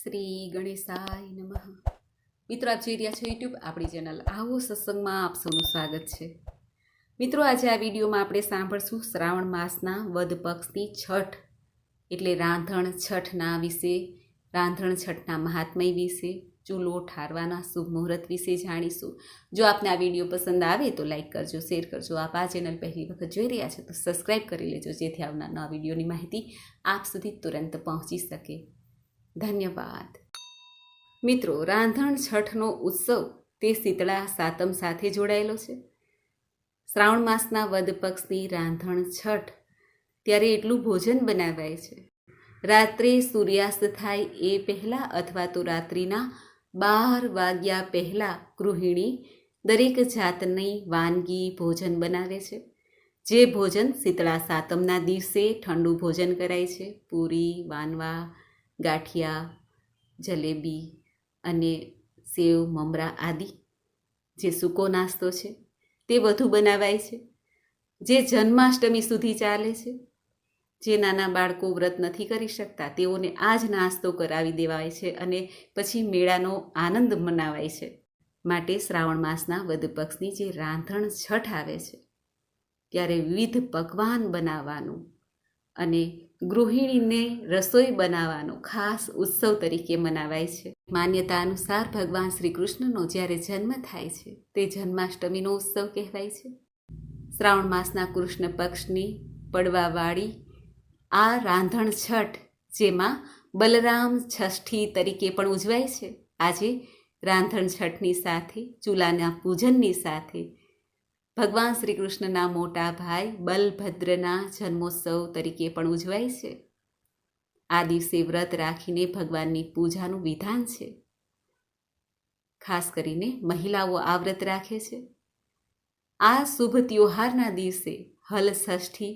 શ્રી ગણેશાય નમઃ. મિત્રો, આપ જોઈ રહ્યા છો યુટ્યુબ આપણી ચેનલ આવો સત્સંગમાં આપ સૌનું સ્વાગત છે. મિત્રો, આજે આ વિડીયોમાં આપણે સાંભળશું શ્રાવણ માસના વધ પક્ષની છઠ, એટલે રાંધણ છઠના વિશે, રાંધણ છઠના મહાત્મય વિશે, ચૂલો ઠારવાના શુભ મુહૂર્ત વિશે જાણીશું. જો આપને આ વીડિયો પસંદ આવે તો લાઈક કરજો, શેર કરજો. આપ આ ચેનલ પહેલી વખત જોઈ રહ્યા છો તો સબસ્ક્રાઈબ કરી લેજો, જેથી આવનાર નવા વિડીયોની માહિતી આપ સુધી તુરંત પહોંચી શકે. ધન્યવાદ. મિત્રો, રાંધણ છઠનો ઉત્સવ તે શીતળા સાતમ સાથે જોડાયેલો છે. શ્રાવણ માસના વદ પક્ષની રાંધણ છઠ ત્યારે એટલું ભોજન બનાવાય છે. રાત્રે સૂર્યાસ્ત થાય એ પહેલાં અથવા તો રાત્રિના બાર વાગ્યા પહેલાં ગૃહિણી દરેક જાતની વાનગી ભોજન બનાવે છે. જે ભોજન શીતળા સાતમના દિવસે ઠંડુ ભોજન કરાય છે. પૂરી, વાનવા ગાંઠિયા, જલેબી અને સેવ, મમરા આદિ જે સૂકો નાસ્તો છે તે વધુ બનાવાય છે. જે જન્માષ્ટમી સુધી ચાલે છે, જે નાના બાળકો વ્રત નથી કરી શકતા, તેઓને આ જ નાસ્તો કરાવી દેવાય છે અને પછી મેળાનો આનંદ મનાવાય છે. માટે શ્રાવણ માસના વધ પક્ષની જે રાંધણ છઠ આવે છે, ત્યારે વિવિધ પકવાન બનાવવાનું અને ગૃહિણીને રસોઈ બનાવવાનો ખાસ ઉત્સવ તરીકે મનાવાય છે. માન્યતા અનુસાર ભગવાન શ્રી કૃષ્ણનો જ્યારે જન્મ થાય છે, તે જન્માષ્ટમીનો ઉત્સવ કહેવાય છે. શ્રાવણ માસના કૃષ્ણ પક્ષની પડવાવાળી આ રાંધણ છઠ, જેમાં બલરામ છષ્ઠી તરીકે પણ ઉજવાય છે. આજે રાંધણ છઠની સાથે, ચૂલાના પૂજનની સાથે ભગવાન શ્રી કૃષ્ણના મોટા ભાઈ બલભદ્રના જન્મોત્સવ તરીકે પણ ઉજવાય છે. આ દિવસે વ્રત રાખીને ભગવાનની પૂજાનું વિધાન છે. ખાસ કરીને મહિલાઓ આ વ્રત રાખે છે. આ શુભ ત્યોહારના દિવસે હલ ષષ્ઠી,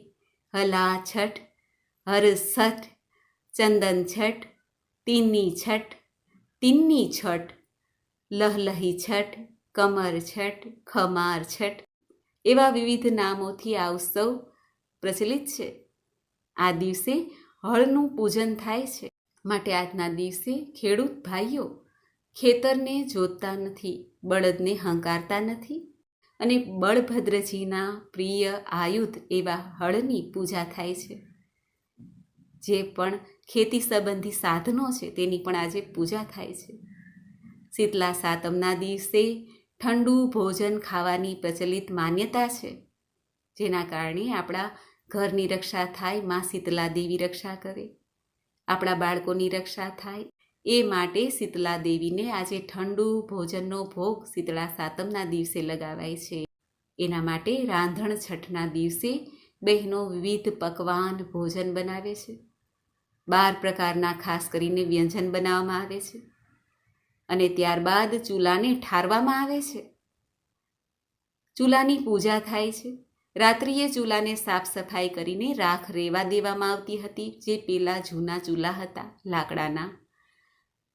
હલા છઠ, હર છઠ ચંદન છઠ, તીનની છઠ તીનની છઠ, લહલહી છઠ, કમર છઠ, ખમાર છઠ એવા વિવિધ નામોથી આ ઉત્સવ પ્રચલિત છે. આ દિવસે હળનું પૂજન થાય છે. માટે આજના દિવસે ખેડૂત ભાઈઓ ખેતરને જોતતા નથી, બળદને હંકારતા નથી અને બળભદ્રજીના પ્રિય આયુધ એવા હળની પૂજા થાય છે. જે પણ ખેતી સંબંધી સાધનો છે, તેની પણ આજે પૂજા થાય છે. શીતલા સાતમના દિવસે ઠંડુ ભોજન ખાવાની પ્રચલિત માન્યતા છે, જેના કારણે આપણા ઘરની રક્ષા થાય, માં શીતલા દેવી રક્ષા કરે, આપણા બાળકોની રક્ષા થાય. એ માટે શીતલા દેવીને આજે ઠંડુ ભોજનનો ભોગ શીતળા સાતમના દિવસે લગાવાય છે. એના માટે રાંધણ છઠના દિવસે બહેનો વિવિધ પકવાન ભોજન બનાવે છે. બાર પ્રકારના ખાસ કરીને વ્યંજન બનાવવામાં આવે છે. અને ત્યારબાદ ચૂલાને ઠારવામાં આવે છે. ચૂલાની પૂજા થાય છે. રાત્રિએ ચૂલાને સાફ સફાઈ કરીને રાખ રેવા દેવામાં આવતી હતી, જે પેલા જૂના ચૂલા હતા, લાકડાના,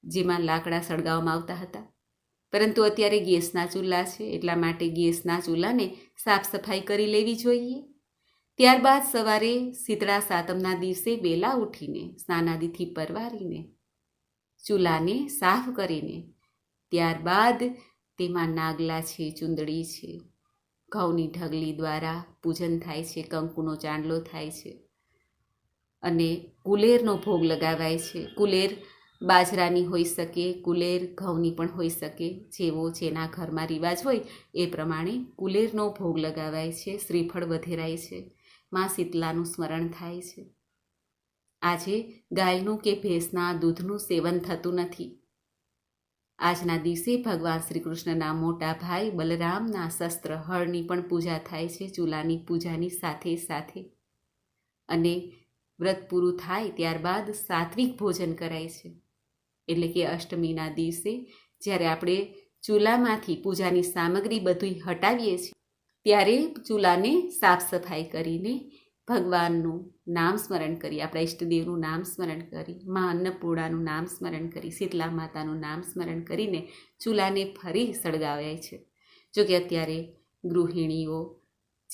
જેમાં લાકડા સળગાવવામાં આવતા હતા. પરંતુ અત્યારે ગેસના ચૂલા છે, એટલા માટે ગેસના ચૂલાને સાફ સફાઈ કરી લેવી જોઈએ. ત્યારબાદ સવારે શીતળા સાતમના દિવસે વહેલા ઉઠીને સ્નાનાદિથી પરવારીને ચૂલાને સાફ કરીને ત્યારબાદ તેમાં નાગલા છે, ચૂંદડી છે. ઘઉંની ઢગલી દ્વારા પૂજન થાય છે, કંકુનો ચાંદલો થાય છે અને કુલેરનો ભોગ લગાવાય છે. કુલેર બાજરાની હોઈ શકે, કુલેર ઘઉંની પણ હોઈ શકે. જેવો જેના ઘરમાં રિવાજ હોય એ પ્રમાણે કુલેરનો ભોગ લગાવાય છે, શ્રીફળ વધેરાય છે, માં શીતલાનું સ્મરણ થાય છે. આજે ગાયનું કે ભેંસના દૂધનું સેવન થતું નથી. આજના દિવસે ભગવાન શ્રી કૃષ્ણના મોટા ભાઈ બલરામના શસ્ત્ર હળની પણ પૂજા થાય છે ચૂલાની પૂજાની સાથે સાથે. અને વ્રત પૂરું થાય ત્યારબાદ સાત્વિક ભોજન કરાય છે. એટલે કે અષ્ટમીના દિવસે જ્યારે આપણે ચૂલામાંથી પૂજાની સામગ્રી બધી હટાવીએ છીએ, ત્યારે ચૂલાને સાફ સફાઈ કરીને ભગવાનનું નામ સ્મરણ કરી, આપણા ઈષ્ટદેવનું નામ સ્મરણ કરી, મા અન્નપૂર્ણાનું નામ સ્મરણ કરી, શીતલા માતાનું નામ સ્મરણ કરીને ચૂલાને ફરી સળગાવાય છે. જોકે અત્યારે ગૃહિણીઓ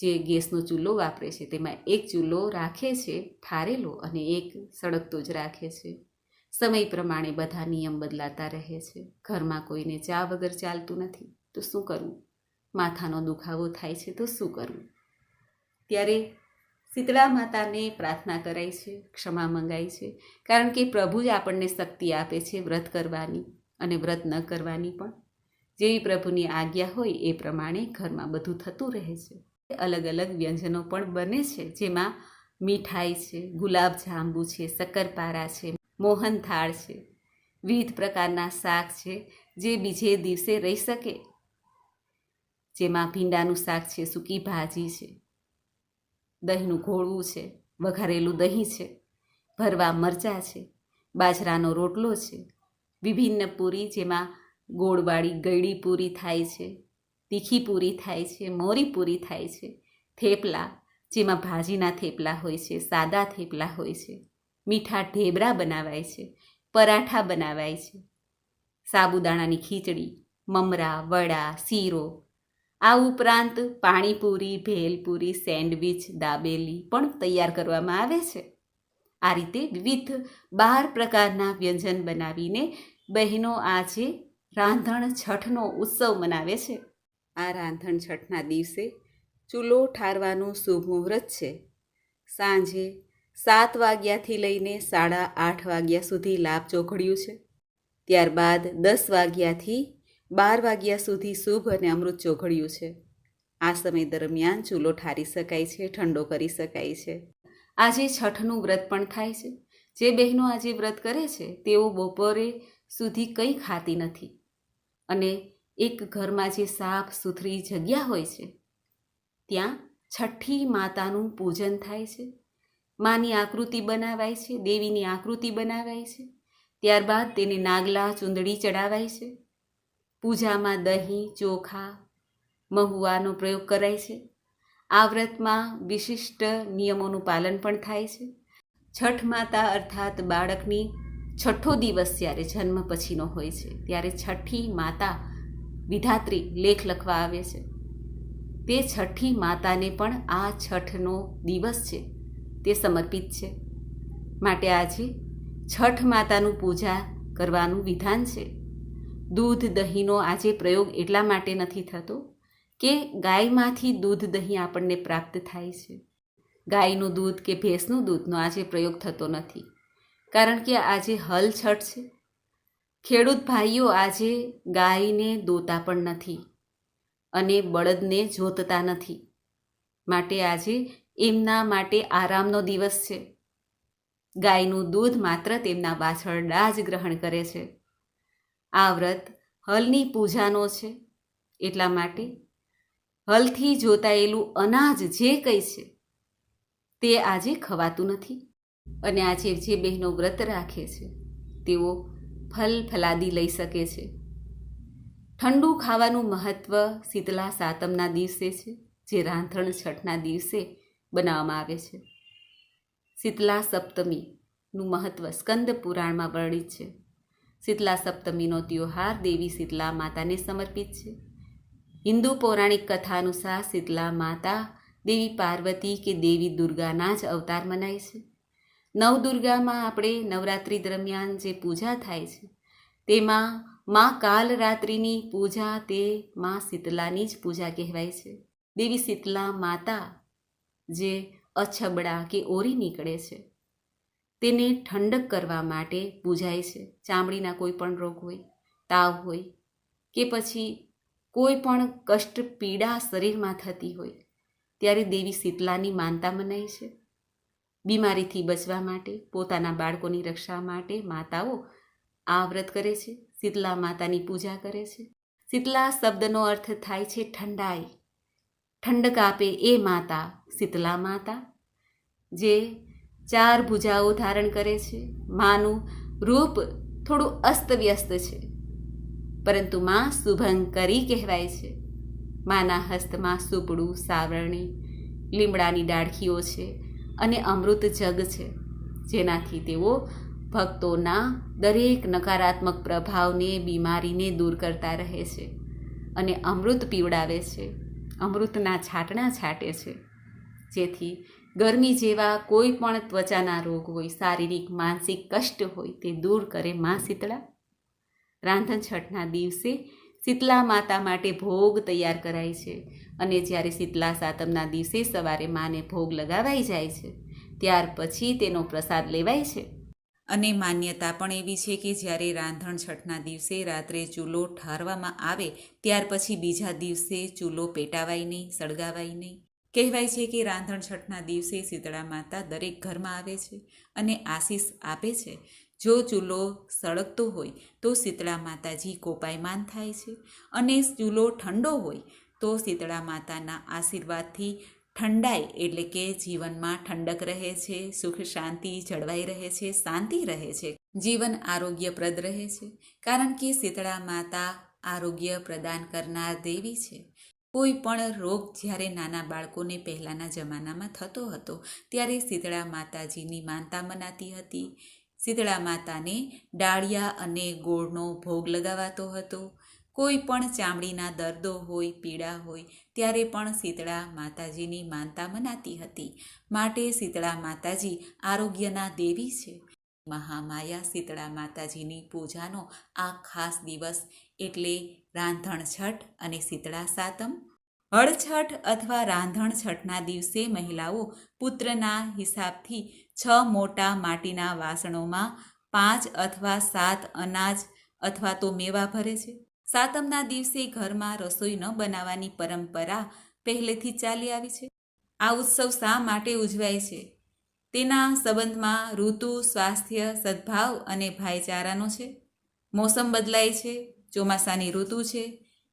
જે ગેસનો ચૂલો વાપરે છે, તેમાં એક ચૂલો રાખે છે, ઠારેલો અને એક સળગતો જ રાખે છે. સમય પ્રમાણે બધા નિયમ બદલાતા રહે છે. ઘરમાં કોઈને ચા વગર ચાલતું નથી, તો શું કરવું? માથાનો દુખાવો થાય છે, તો શું કરવું? ત્યારે શીતળા માતાને પ્રાર્થના કરાય છે, ક્ષમા મંગાય છે, કારણ કે પ્રભુ જ આપણને શક્તિ આપે છે વ્રત કરવાની અને વ્રત ન કરવાની પણ. જેવી પ્રભુની આજ્ઞા હોય એ પ્રમાણે ઘરમાં બધું થતું રહે છે. અલગ અલગ વ્યંજનો પણ બને છે, જેમાં મીઠાઈ છે, ગુલાબ જાંબુ છે, શક્કરપારા છે મોહનથાળ છે, વિવિધ પ્રકારના શાક છે, જે બીજે દિવસે રહી શકે. જેમાં ભીંડાનું શાક છે, સૂકી ભાજી છે દહીંનું ઘોળવું છે, વઘારેલું દહીં છે, ભરવા મરચાં છે, બાજરાનો રોટલો છે, વિભિન્ન પૂરી જેમાં ગોળવાળી ગળી પૂરી થાય છે, તીખી પૂરી થાય છે, મોરી પૂરી થાય છે, થેપલા જેમાં ભાજીના થેપલા હોય છે, સાદા થેપલા હોય છે, મીઠા ઢેબરા બનાવાય છે, પરાઠા બનાવાય છે, સાબુદાણાની ખીચડી, મમરા, વડા, શીરો આ ઉપરાંત પાણીપુરી, ભેલપુરી, સેન્ડવિચ, દાબેલી પણ તૈયાર કરવામાં આવે છે. આ રીતે વિવિધ બાર પ્રકારના વ્યંજન બનાવીને બહેનો આજે રાંધણ છઠનો ઉત્સવ મનાવે છે. આ રાંધણ છઠના દિવસે ચૂલો ઠારવાનું શુભ મુહૂર્ત છે. સાંજે સાત વાગ્યાથી લઈને સાડા આઠ વાગ્યા સુધી લાભ ચોઘડ્યું છે. ત્યારબાદ દસ વાગ્યાથી બાર વાગ્યા સુધી શુભ અને અમૃત ચોઘડ્યું છે. આ સમય દરમિયાન ચૂલો ઠારી શકાય છે, ઠંડો કરી શકાય છે. આજે છઠનું વ્રત પણ થાય છે. જે બહેનો આજે વ્રત કરે છે, તેઓ બપોરે સુધી કંઈ ખાતી નથી. અને એક ઘરમાં જે સાફ સુથરી જગ્યા હોય છે, ત્યાં છઠ્ઠી માતાનું પૂજન થાય છે. માની આકૃતિ બનાવાય છે, દેવીની આકૃતિ બનાવાય છે. ત્યારબાદ તેને નાગલા ચૂંદડી ચડાવાય છે. પૂજામાં દહીં, ચોખા, મહુવાનો પ્રયોગ કરાય છે. આ વ્રતમાં વિશિષ્ટ નિયમોનું પાલન પણ થાય છે. છઠ માતા અર્થાત બાળકની છઠ્ઠો દિવસ જ્યારે જન્મ પછીનો હોય છે, ત્યારે છઠ્ઠી માતા વિધાત્રી લેખ લખવા આવે છે. તે છઠ્ઠી માતાને પણ આ છઠનો દિવસ છે. તે સમર્પિત છે. માટે આજે છઠ માતાનું પૂજા કરવાનું વિધાન છે. દૂધ દહીંનો આજે પ્રયોગ એટલા માટે નથી થતો કે ગાયમાંથી દૂધ દહીં આપણને પ્રાપ્ત થાય છે. ગાયનું દૂધ કે ભેંસનું દૂધનો આજે પ્રયોગ થતો નથી. કારણ કે આજે હલ છે, ખેડૂત ભાઈઓ આજે ગાયને દોતા પણ નથી અને બળદને જોતતા નથી. માટે આજે એમના માટે આરામનો દિવસ છે. ગાયનું દૂધ માત્ર તેમના વાછરડા જ ગ્રહણ કરે છે. આ વ્રત હલની પૂજાનો છે. એટલા માટે હલથી જોતાયેલું અનાજ જે કંઈ છે તે આજે ખવાતું નથી. અને આજે જે બહેનો વ્રત રાખે છે, તેઓ ફલ ફલાદી લઈ શકે છે. ઠંડુ ખાવાનું મહત્ત્વ શીતલા સાતમના દિવસે છે, જે રાંધણ છઠના દિવસે બનાવવામાં આવે છે. શીતલા સપ્તમીનું મહત્ત્વ સ્કંદ પુરાણમાં વર્ણિત છે. શીતલા સપ્તમીનો ત્યોહાર દેવી શીતલા માતાને સમર્પિત છે. હિન્દુ પૌરાણિક કથા અનુસાર શીતલા માતા દેવી પાર્વતી કે દેવી દુર્ગાના જ અવતાર મનાય છે. નવદુર્ગામાં આપણે નવરાત્રિ દરમિયાન જે પૂજા થાય છે, તેમાં મા કાલરાત્રિની પૂજા તે મા શીતલાની જ પૂજા કહેવાય છે. દેવી શીતલા માતા જે અછબડા કે ઓરી નીકળે છે. તેને ઠંડક કરવા માટે પૂજાય છે. ચામડીના કોઈ પણ રોગ હોય, તાવ હોય કે પછી કોઈ પણ કષ્ટ પીડા શરીરમાં થતી હોય, ત્યારે દેવી શીતલાની માનતા મનાય છે. બીમારીથી બચવા માટે, પોતાના બાળકોની રક્ષા માટે માતાઓ આ વ્રત કરે છે. શીતલા માતાની પૂજા કરે છે. શીતલા શબ્દનો અર્થ થાય છે ઠંડાઈ. ઠંડક આપે એ માતા, શીતલા માતા, જે ચાર ભુજાઓ ધારણ કરે છે. માનું રૂપ થોડું અસ્તવ્યસ્ત છે. પરંતુ માં શુભંકરી કહેવાય છે. માના હસ્તમાં સુપડું, સાવરણી, લીમડાની ડાળખીઓ છે અને અમૃત જગ છે. જેનાથી તેઓ ભક્તોના દરેક નકારાત્મક પ્રભાવને બીમારીને દૂર કરતા રહે છે અને અમૃત પીવડાવે છે. અમૃતના છાંટણા છાંટે છે. જેથી ગરમી જેવા કોઈ પણ ત્વચાના રોગ હોય, શારીરિક, માનસિક કષ્ટ હોય, તે દૂર કરે માં શીતળા. રાંધણ છઠના દિવસે શીતલા માતા માટે ભોગ તૈયાર કરાય છે અને જ્યારે શીતલા સાતમના દિવસે સવારે માને ભોગ લગાવાઈ જાય છે, ત્યાર પછી તેનો પ્રસાદ લેવાય છે. અને માન્યતા પણ એવી છે કે જ્યારે રાંધણ છઠના દિવસે રાત્રે ચૂલો ઠારવામાં આવે, ત્યાર પછી બીજા દિવસે ચૂલો પેટાવાય નહીં, સળગાવાય નહીં. કહેવાય છે કે રાંધણ છઠના દિવસે શીતળા માતા દરેક ઘરમાં આવે છે અને આશીષ આપે છે. જો ચૂલો સળગતો હોય તો શીતળા માતાજી કોપાયમાન થાય છે અને ચૂલો ઠંડો હોય તો શીતળા માતાના આશીર્વાદથી ઠંડાઈ એટલે કે જીવનમાં ઠંડક રહે છે, સુખ શાંતિ જળવાઈ રહે છે, શાંતિ રહે છે. જીવન આરોગ્યપ્રદ રહે છે. કારણ કે શીતળા માતા આરોગ્ય પ્રદાન કરનાર દેવી છે. કોઈ પણ રોગ જ્યારે નાના બાળકોને પહેલાંના જમાનામાં થતો હતો, ત્યારે શીતળા માતાજીની માનતા મનાતી હતી. શીતળા માતાને ડાળિયા અને ગોળનો ભોગ લગાવાતો હતો. કોઈ પણ ચામડીના દર્દો હોય, પીડા હોય, ત્યારે પણ શીતળા માતાજીની માનતા મનાતી હતી. માટે શીતળા માતાજી આરોગ્યના દેવી છે. મહામાયા શીતળા માતાજીની પૂજાનો આ ખાસ દિવસ એટલે રાંધણ છઠ અને શીતળા સાતમ. હળછઠ અથવા રાંધણ છઠના દિવસે મહિલાઓ પુત્રના હિસાબથી છ મોટા માટીના વાસણોમાં પાંચ અથવા સાત અનાજ અથવા તો મેવા ભરે છે. સાતમના દિવસે ઘરમાં રસોઈ ન બનાવવાની પરંપરા પહેલેથી ચાલી આવી છે. આ ઉત્સવ શા માટે ઉજવાય છે? તેના સંબંધમાં ઋતુ, સ્વાસ્થ્ય, સદભાવ અને ભાઈચારાનો છે. મોસમ બદલાય છે. ચોમાસાની ઋતુ છે.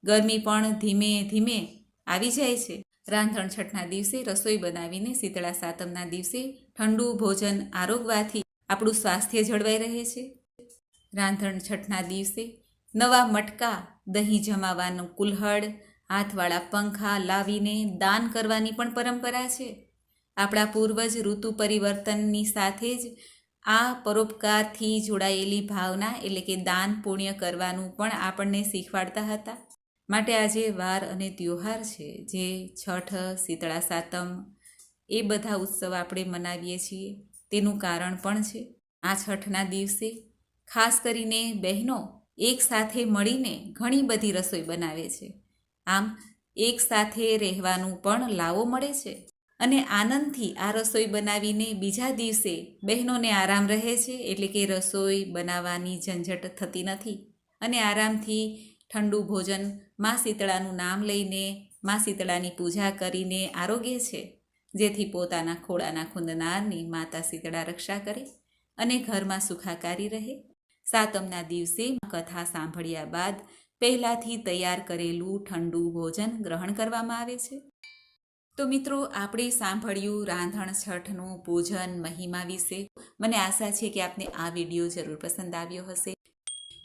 ગરમી પણ ધીમે ધીમે આવી જાય છે. રાંધણ છઠના દિવસે રસોઈ બનાવીને શીતળા સાતમના દિવસે ઠંડુ ભોજન આરોગવાથી આપણું સ્વાસ્થ્ય જળવાઈ રહે છે. રાંધણ છઠના દિવસે નવા મટકા, દહીં જમાવાનું કુલ્હડ હાથવાળા પંખા લાવીને દાન કરવાની પણ પરંપરા છે. આપણા પૂર્વજ ઋતુ પરિવર્તનની સાથે જ આ પરોપકારથી જોડાયેલી ભાવના એટલે કે દાન પુણ્ય કરવાનું પણ આપણને શીખવાડતા હતા. માટે આજે વાર અને ત્યોહાર છે, જે છઠ, શીતળા સાતમ, એ બધા ઉત્સવ આપણે મનાવીએ છીએ. તેનું કારણ પણ છે, આ છઠના દિવસે ખાસ કરીને બહેનો એક સાથે મળીને ઘણી બધી રસોઈ બનાવે છે. આમ એક સાથે રહેવાનું પણ લાવો મળે છે. અને આનંદથી આ રસોઈ બનાવીને બીજા દિવસે બહેનોને આરામ રહે છે, એટલે કે રસોઈ બનાવવાની ઝંઝટ થતી નથી. અને આરામથી ઠંડુ ભોજન મા શીતળાનું નામ લઈને, મા શીતળાની પૂજા કરીને આરોગ્ય છે, જેથી પોતાના ખોળાના ખૂંદનારની માતા શીતળા રક્ષા કરે અને ઘરમાં સુખાકારી રહે. સાતમના દિવસે કથા સાંભળ્યા બાદ પહેલાંથી તૈયાર કરેલું ઠંડુ ભોજન ગ્રહણ કરવામાં આવે છે. તો મિત્રો, આપણે સાંભળ્યું રાંધણ છઠનું પૂજન મહિમા વિશે. મને આશા છે કે આપને આ વીડિયો જરૂર પસંદ આવ્યો હશે.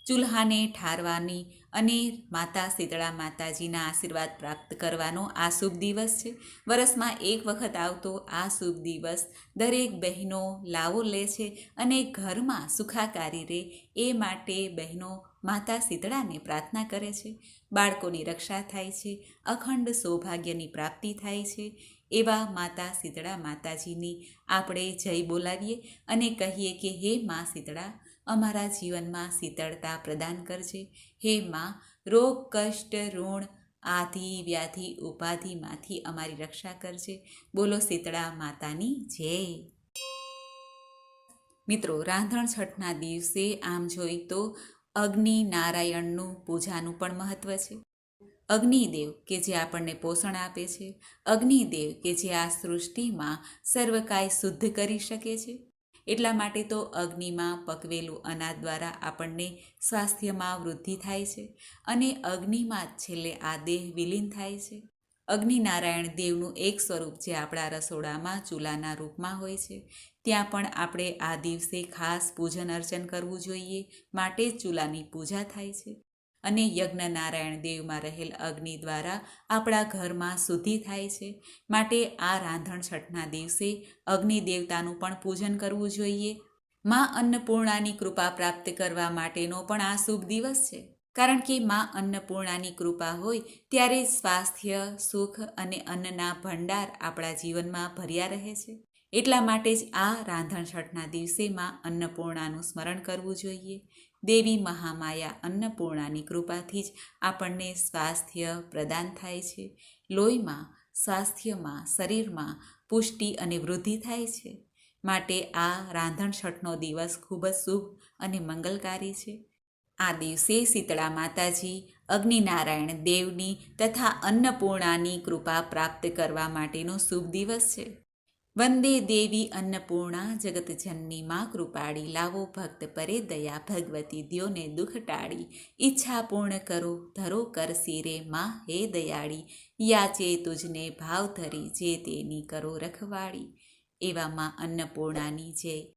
ચૂલ્હાને ઠારવાની અને માતા શીતળા માતાજીના આશીર્વાદ પ્રાપ્ત કરવાનો આ શુભ દિવસ છે. વરસમાં એક વખત આવતો આ શુભ દિવસ દરેક બહેનો લાવો લે છે અને ઘરમાં સુખાકારી રહે એ માટે બહેનો માતા શીતળાને પ્રાર્થના કરે છે. બાળકોની રક્ષા થાય છે. અખંડ સૌભાગ્યની પ્રાપ્તિ થાય છે. એવા માતા શીતળા માતાજીની આપણે જય બોલાવીએ અને કહીએ કે, હે મા શીતળા અમારા જીવનમાં શીતળતા પ્રદાન કરજે. હે મા, રોગ, કષ્ટ, ઋણ આધિ વ્યાધિ, ઉપાધિમાંથી અમારી રક્ષા કરજે. બોલો શીતળા માતાની જય. મિત્રો, રાંધણ છઠના દિવસે આમ જોઈ તો અગ્નિ નારાયણનું પૂજાનું પણ મહત્વ છે. અગ્નિદેવ કે જે આપણને પોષણ આપે છે. અગ્નિદેવ કે જે આ સૃષ્ટિમાં સર્વકાય શુદ્ધ કરી શકે છે. એટલા માટે તો અગ્નિમાં પકવેલું અનાજ દ્વારા આપણને સ્વાસ્થ્યમાં વૃદ્ધિ થાય છે અને અગ્નિમાં છેલ્લે આ દેહ વિલીન થાય છે. અગ્નિનારાયણ દેવનું એક સ્વરૂપ જે આપણા રસોડામાં, ચૂલાના રૂપમાં હોય છે. ત્યાં પણ આપણે આ દિવસે ખાસ પૂજન અર્ચન કરવું જોઈએ માટે ચૂલાની પૂજા થાય છે. અને યજ્ઞ નારાયણ દેવમાં રહેલ અગ્નિ દ્વારા આપણા ઘરમાં શુદ્ધિ થાય છે. માટે આ રાંધણ છઠના દિવસે અગ્નિ દેવતાનું પણ પૂજન કરવું જોઈએ. માં અન્નપૂર્ણાની કૃપા પ્રાપ્ત કરવા માટેનો પણ આ શુભ દિવસ છે. કારણ કે માં અન્નપૂર્ણાની કૃપા હોય, ત્યારે સ્વાસ્થ્ય, સુખ અને અન્નના ભંડાર આપણા જીવનમાં ભર્યા રહે છે. એટલા માટે જ આ રાંધણછઠના દિવસે માં અન્નપૂર્ણાનું સ્મરણ કરવું જોઈએ. દેવી મહામાયા અન્નપૂર્ણાની કૃપાથી જ આપણને સ્વાસ્થ્ય પ્રદાન થાય છે. લોહીમાં, સ્વાસ્થ્યમાં, શરીરમાં પુષ્ટિ અને વૃદ્ધિ થાય છે. માટે આ રાંધણછઠનો દિવસ ખૂબ જ શુભ અને મંગલકારી છે. આ દિવસે શીતળા માતાજી, અગ્નિનારાયણ દેવની તથા અન્નપૂર્ણાની કૃપા પ્રાપ્ત કરવા માટેનો શુભ દિવસ છે. વંદે દેવી અન્નપૂર્ણા જગતજનની માં કૃપાળી લાવો, ભક્ત પરે દયા, ભગવતી દ્યોને દુઃખ ટાળી ઈચ્છા પૂર્ણ કરો, ધરો કર શિરે માં, હે દયાળી, યાચે તુજને ભાવ ધરી, જે તેની કરો રખવાળી. એવામાં અન્નપૂર્ણાની જય.